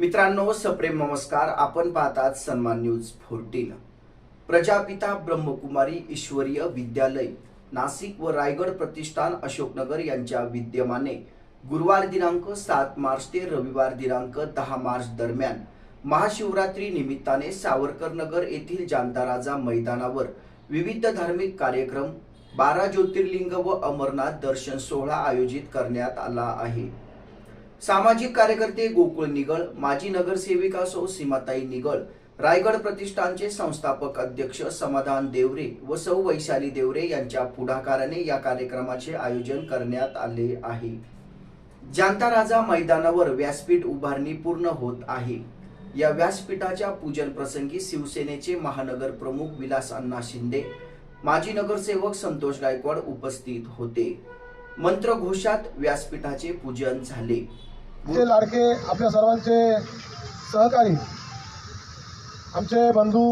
मित्रांनो सप्रेम नमस्कार. आपण पाहतात सन्मान न्यूज फोर्टीन. प्रजापिता ब्रह्मकुमारी ईश्वरीय विद्यालय नाशिक व रायगड प्रतिष्ठान अशोकनगर यांच्या विद्यमाने गुरुवार दिनांक सात मार्च ते रविवार दिनांक दहा मार्च दरम्यान महाशिवरात्री निमित्ताने सावरकर नगर येथील जांताराजा मैदानावर विविध धार्मिक कार्यक्रम बारा ज्योतिर्लिंग व अमरनाथ दर्शन सोहळा आयोजित करण्यात आला आहे. सामाजिक कार्यकर्ते गोकुळ निगळ माजी नगरसेविका सौ सीमाताई निगळ रायगड प्रतिष्ठानचे संस्थापक अध्यक्ष समाधान देवरे व सौ वैशाली देवरे यांच्या पुढाकाराने या कार्यक्रमाचे आयोजन करण्यात आले आहे. जांता राजा मैदानावर व्यासपीठ उभारणी पूर्ण होत आहे. या व्यासपीठाच्या पूजन प्रसंगी शिवसेनेचे महानगर प्रमुख विलास अण्णा शिंदे माजी नगरसेवक संतोष गायकवाड उपस्थित होते. मंत्रघोषात व्यासपीठाचे पूजन झाले. ते लाडके आपल्या सर्वांचे सहकारी आमचे बंधू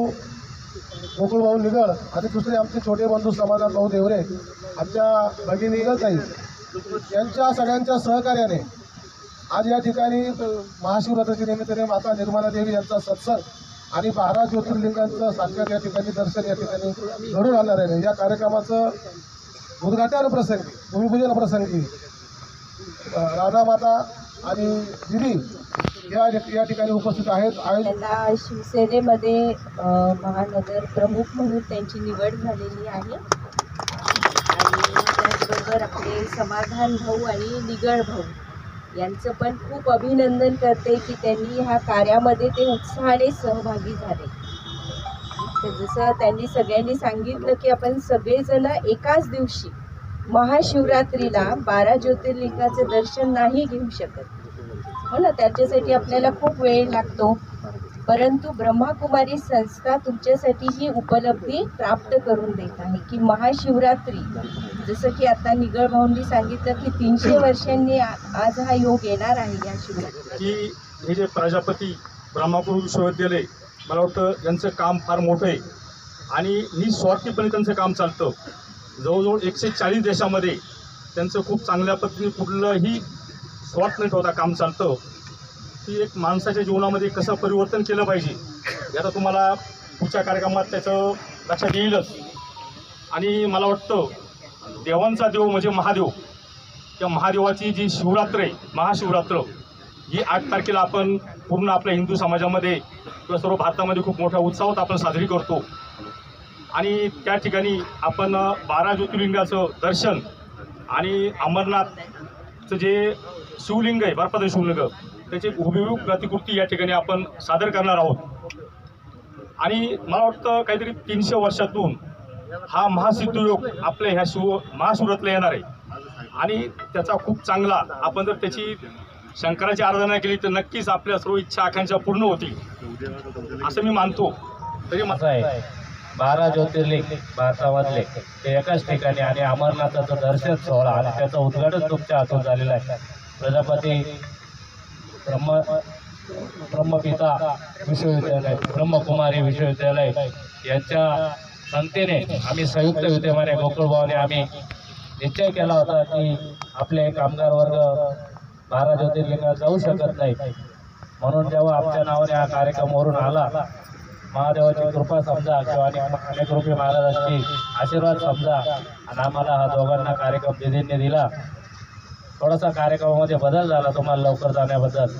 गोकुळ भाऊ निगळ आणि दुसरे आमचे छोटे बंधू समाधान भाऊ देवरे आमच्या भगिनी निगळताई यांच्या सगळ्यांच्या सहकार्याने आज या ठिकाणी महाशिवरात्रीच्या निमित्ताने माता निर्मला देवी यांचा सत्संग आणि बारा ज्योतिर्लिंगांचं साक्षात या ठिकाणी दर्शन या ठिकाणी घडून आणणार आहे. या कार्यक्रमाचं उद्घाटन प्रसंगी भूमिपूजन प्रसंगी अ, राधा माता आणि दिदी या या ठिकाणी उपस्थित आहेत. त्यांना शिवसेनेमध्ये महानगर प्रमुख म्हणून त्यांची निवड झालेली आहे. आणि त्याचबरोबर आपले समाधान भाऊ आणि निगळ भाऊ यांचं पण खूप अभिनंदन करते की त्यांनी ह्या कार्यामध्ये ते उत्साहाने सहभागी झाले. जसं त्यांनी सगळ्यांनी सांगितलं की आपण सगळेजण एकाच दिवशी महाशिवरात्रीला बारा ज्योतिर्लिंगाचं दर्शन नाही घेऊ शकत. हो ना त्याच्यासाठी आपल्याला खूप वेळ लागतो. परंतु ब्रह्माकुमारी संस्था तुमच्यासाठी ही उपलब्धी प्राप्त करून देत आहे की महाशिवरात्री जसं की आता निगळ भाऊंनी सांगितलं की तीनशे वर्षांनी आज हा योग येणार आहे या शिवरात्री हे जे प्रजापती ब्रह्मापूर विश्वविद्यालय मला वाटतं यांचं काम फार मोठं आहे. आणि निस्वार्थीपणे त्यांचं काम चालतं. जवळजवळ एकशे चाळीस देशामध्ये त्यांचं खूप चांगल्या पद्धतीने कुठलंही स्वार्थ न ठेवता काम चालतं. की एक माणसाच्या जीवनामध्ये कसं परिवर्तन केलं पाहिजे याचा तुम्हाला पुढच्या कार्यक्रमात त्याचं लक्षात येईलच. आणि मला वाटतं देवांचा देव म्हणजे महादेव. त्या महादेवाची जी शिवरात्र आहे महाशिवरात्र ही आठ तारखेला आपण पूर्ण आपल्या हिंदू समाजामध्ये किंवा सर्व भारतामध्ये खूप मोठ्या उत्साहात आपण साजरी करतो. आणि त्या ठिकाणी आपण बारा ज्योतिर्लिंगाचं दर्शन आणि अमरनाथचं जे शिवलिंग आहे बर्फाचं शिवलिंग त्याची हुबेहूब प्रतिकृती या ठिकाणी आपण सादर करणार आहोत. आणि मला वाटतं काहीतरी तीनशे वर्षातून हा महासिद्धयोग आपल्या ह्या शिव महाशिवरातला येणार आहे. आणि त्याचा खूप चांगला आपण जर त्याची शंकराची आराधना केली तर नक्कीच आपल्या सर्व इच्छा आकांक्षा पूर्ण होतील. असं मी मानतो. तरी मा- आहे. बारा ज्योतिर्लिंग भारतामधले ते एकाच ठिकाणी आणि अमरनाथाचं दर्शन सोहळा आणि त्याचं उद्घाटन तुमच्या हातून झालेलं आहे. प्रजापती ब्रह्म ब्रह्मपिता विश्वविद्यालय ब्रह्मकुमारी विश्वविद्यालय यांच्या संस्थेने आम्ही संयुक्त विद्यमाने गोकुळभावाने आम्ही निश्चय केला होता की आपले कामगार वर्ग बारा ज्योतिर्लिंगात जाऊ शकत नाही म्हणून जेव्हा आमच्या नावाने हा कार्यक्रम वरून आला महादेवाची कृपा समजा किंवा अनेक रुपये महाराजांची आशीर्वाद समजा. आणि आम्हाला हा दोघांना कार्यक्रम दिदींनी दिला. थोडासा कार्यक्रमामध्ये बदल झाला तुम्हाला लवकर जाण्याबद्दल.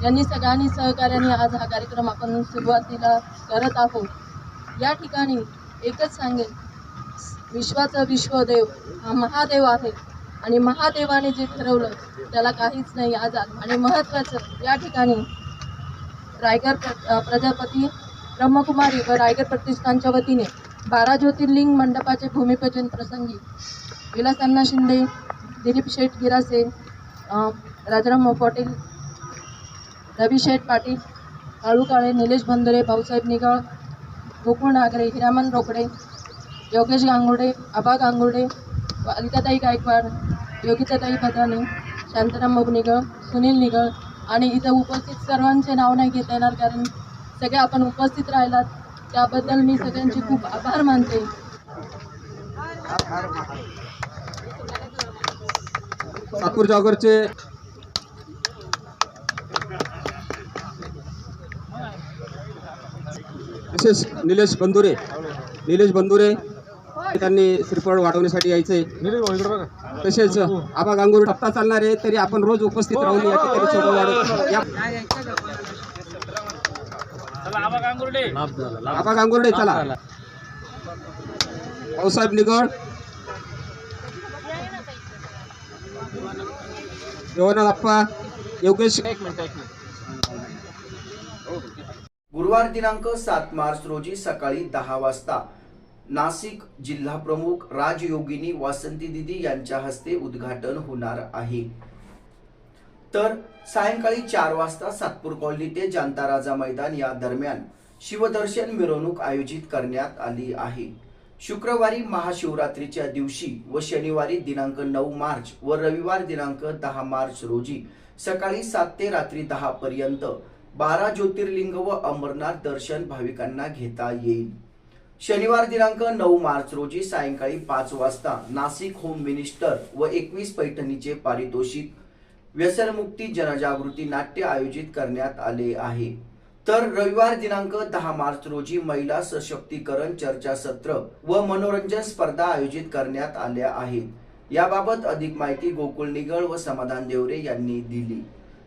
यांनी सगळ्यांनी सहकार्याने आज हा कार्यक्रम आपण सुरुवातीला करत आहोत. या ठिकाणी एकच सांगेन. विश्वाचा विश्वदेव हा महादेव आहे. आणि महादेवाने जे ठरवलं त्याला काहीच नाही आज आणि महत्त्वाचं या ठिकाणी रायगड प्र- प्रजापती ब्रह्मकुमारी व रायगड प्रतिष्ठानच्या वतीने बारा ज्योतिर्लिंग मंडपाचे भूमिपूजन प्रसंगी विलासांना शिंदे दिलीप शेठ गिरासे राजाराम पाटील रवी शेठ पाटील काळू काळे निलेश बंदरे भाऊसाहेब निगाळ गोकुळ नागरे हिरामन रोकडे योगेश गांगुडे आबा गांगुडे अलकाताई गायकवाड योगिताताई भद्राने शांताराम बाबू निगळ सुनील निगळ आणि इथे उपस्थित सर्वांचे नाव नाही घेता येणार कारण सगळे आपण उपस्थित राहिलात. त्याबद्दल मी सगळ्यांचे खूप आभार मानते. ठाकूर जागरचे. विशेष निलेश बंधुरे निलेश बंधुरे त्यांनी श्रीफळ वाढवण्यासाठी यायचे. तसेच आबा गांगुरी टप्पा चालणार आहे तरी आपण रोज उपस्थित राहून या ठिकाणी आबा गांगुर्डे चला. भाऊसाहेब निगड देवानंद अप्पा योगेश गुरुवार दिनांक सात मार्च रोजी सकाळी दहा वाजता नाशिक जिल्हा प्रमुख राजयोगिनी वासंती दिदी यांच्या हस्ते उद्घाटन होणार आहे. तर सायंकाळी चार वाजता सातपूर कॉलनी ते जानता राजा मैदान या दरम्यान शिवदर्शन मिरवणूक आयोजित करण्यात आली आहे. शुक्रवारी महाशिवरात्रीच्या दिवशी व शनिवारी दिनांक नऊ मार्च व रविवार दिनांक दहा मार्च रोजी सकाळी सात ते रात्री दहा पर्यंत बारा ज्योतिर्लिंग व अमरनाथ दर्शन भाविकांना घेता येईल. शनिवार दिनांक नऊ मार्च रोजी सायंकाळी पाच वाजता नाशिक होम मिनिस्टर व एकवीस पैठणीचे पारितोषिक व्यसनमुक्ती जनजागृती नाट्य आयोजित करण्यात आले आहे. तर रविवार दिनांक दहा मार्च रोजी महिला सशक्तीकरण चर्चासत्र व मनोरंजन स्पर्धा आयोजित करण्यात आल्या आहेत. याबाबत अधिक माहिती गोकुळ निगळ व समाधान देवरे यांनी दिली.